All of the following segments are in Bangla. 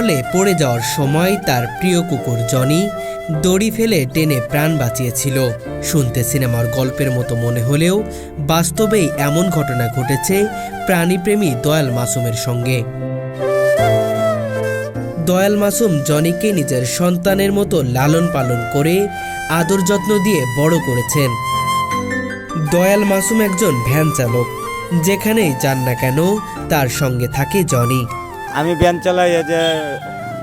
হলে পড়ে যাওয়ার সময় তার প্রিয় কুকুর জনি দড়ি ফেলে টেনে প্রাণ বাঁচিয়েছিল। শুনতে সিনেমার গল্পের মতো মনে হলেও বাস্তবেই এমন ঘটনা ঘটেছে প্রাণীপ্রেমী দয়াল মাসুমের সঙ্গে। দয়াল মাসুম জনিকে নিজের সন্তানের মতো লালন পালন করে আদর যত্ন দিয়ে বড় করেছেন। দয়াল মাসুম একজন ভ্যান চালক, যেখানেই যান না কেন তার সঙ্গে থাকে জনি। আমি ভ্যান চালাই যে,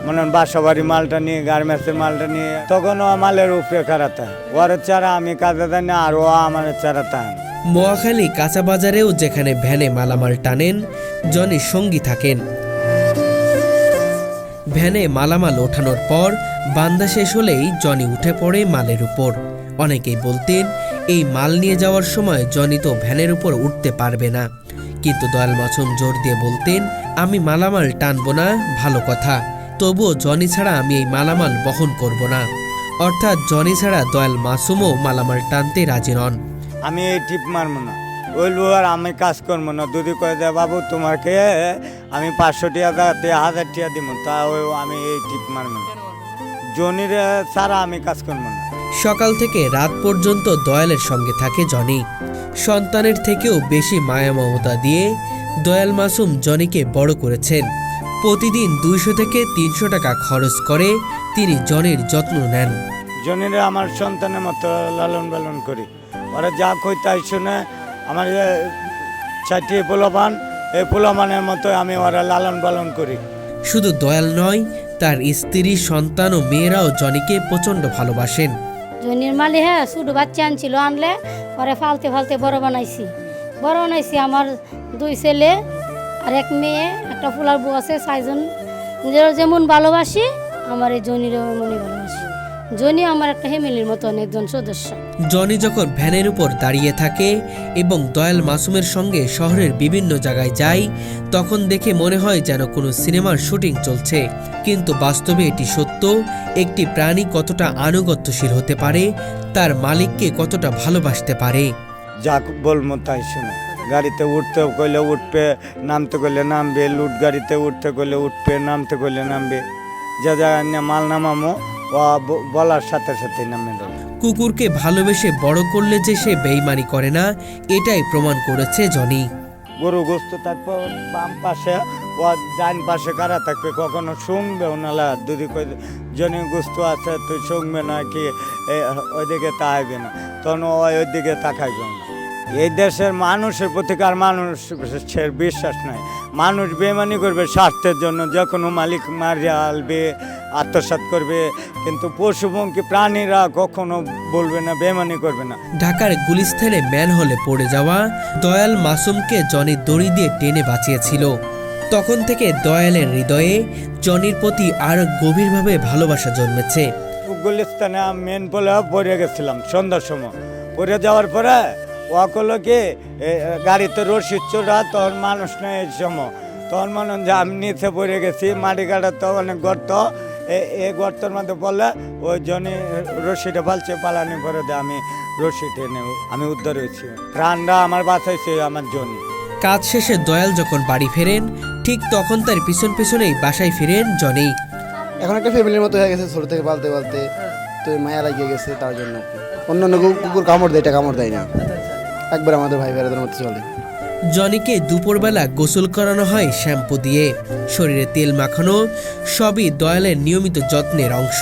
মনে হয় বাসা বাড়ি মালটা নিয়ে, গার্মেন্টসের মালটা নিয়ে তখন মালের উপরে খারাতে ওর চারা আমি কাজে দেয় না, আর ও আমার চারা তাই মোয়াখালী কাঁচা বাজারেও যেখানে ভ্যানে মালামাল টানেন, জনি সঙ্গী থাকেন। ভ্যানে মালামাল ওঠানোর পর, বান্দা শেষ হলেই জনি উঠে পড়ে মালের উপর। অনেকেই বলতেন, এই মাল নিয়ে যাওয়ার সময় জনি তো ভ্যানের উপর উঠতে পারবে না। কিন্তু দয়াল মাসুম জোর দিয়ে বলতেন আমি মালামাল টানবো না ভালো কথা। তবুও জনি ছাড়া আমি এই মালামাল বহন করব না। অর্থাৎ জনি ছাড়া দয়াল মাসুমও মালামাল টানতে রাজি নন। আমি এই টিপ মারবো না। ওই আর আমি কাজ করব না। দুদি কয়ে দেয় বাবু তোমাকে আমি পাঁচশো টাকা দিয়ে হাজার টাকা দিব তা ওই আমি এই টিপ মারবো না। জনির ছাড়া আমি কাজ করব না। সকাল থেকে রাত পর্যন্ত দয়ালের সঙ্গে থাকে জনি। সন্তানের থেকেও বেশি মায়া মমতা দিয়ে দয়াল মাসুম জনিকে বড় করেছেন। প্রতিদিন দুইশো থেকে তিনশো টাকা খরচ করে তিনি জনের যত্ন নেন। জনির আমার সন্তানের মতো লালন পালন করি। ওরা যা কই তাই শুনে আমার চারটি পোলাপান এই পোলাপানের মতো আমি ওরা লালন পালন করি। শুধু দয়াল নয় তার স্ত্রী সন্তান ও মেয়েরাও জনিকে প্রচণ্ড ভালোবাসেন। জনির মালি হ্যাঁ ছোটো বাচ্চা আনছিল আনলে পরে ফালতে ফালতে বড় বানাইছি। বড় বানাইছি আমার দুই ছেলে আর এক মেয়ে, একটা ফুলার বউ আছে নিজের যেমন ভালোবাসি আমার এই জনিরও এমনই ভালোবাসি। জনি আমার একটা ফ্যামিলির মতন একজন সদস্য। জনি যখন ভ্যানের উপর দাঁড়িয়ে থাকে এবং দয়াল মাসুমের সঙ্গে শহরের বিভিন্ন জায়গায় যায় তখন দেখে মনে হয় যেন কোনো সিনেমার শুটিং চলছে। কিন্তু বাস্তবে এটি সত্য একটি প্রাণী কতটা আনুগত্যশীল হতে পারে তার মালিককে কতটা ভালোবাসতে পারে। যা বলব তাই শুনে। গাড়িতে উঠতে কইলে উঠবে নামতে কইলে নামবে লুট গাড়িতে উঠতে কইলে উঠবে নামতে কইলে নামবে। যা যা মাল নামামো। বলার সাথে সাথে নামে কুকুরকে ভালোবেসে বড় করলে যে সে বেইমানি করে না এটাই প্রমাণ করেছে জনি। গরু গোস্ত তারপর বাম পাশে ও ডান পাশে কারা থাকবে কখনো শুনবে ওনালা? যদি জনি গোস্ত আছে তুই শুনবে না কি ওইদিকে তাকাইবে না। তখন ও ওইদিকে তাকাইবে না। এই দেশের মানুষের প্রতি আর মানুষের বিশ্বাস নাই। মানুষ বেমানি করবে স্বার্থের জন্য যে কোনো মালিক মারিয়া আলবে আত্মসাৎ করবে কিন্তু পশুপঙ্খী প্রাণীরা কখনো বলবে না বেমানি করবে না। ঢাকার গুলিস্তানে ম্যানহলে পড়ে যাওয়া দয়াল মাসুমকে জনি দড়ি দিয়ে টেনে বাঁচিয়েছিল। তখন থেকে দয়ালের হৃদয়ে জনির প্রতি আরও গভীরভাবে ভালোবাসা জন্মেছে। গুলিস্তানে মেন বলে পড়ে গেছিলাম সন্ধ্যার সময়। পড়ে যাওয়ার পরে ও করল কি এ, গাড়িতে রশি চোরা তখন মানুষ নেই সময়। তখন মনে হয় যে আমি নিচে পড়ে গেছি মাটি কাটার তো অনেক গর্ত। এ- এই গর্তের মধ্যে পড়লে ওই জন্য রশিটা পালছে পালানি করে দিয়ে আমি রশি টেনে আমি উদ্ধার হয়েছি। প্রাণটা আমার বাঁচাইছে আমার জন্য। কাজ শেষে দয়াল যখন বাড়ি ফেরেন ঠিক তখন তার পিছন পিছনেই বাসায় ফিরেন জনি এখন একটা ফ্যামিলির মতো হয়ে গেছে ছোট থেকে পালতে পালতে। তো মায়া লাগিয়ে গেছে তার জন্য। আর কি। অন্যান্য কুকুর কামড় দেয় এটা কামড় দেয় না। একবার আমাদের ভাই বেড়াদের মতো চলে। জনিকে দুপুরবেলা গোসল করানো হয় শ্যাম্পু দিয়ে। শরীরে তেল মাখানো সবই দয়ালের নিয়মিত যত্নের অংশ।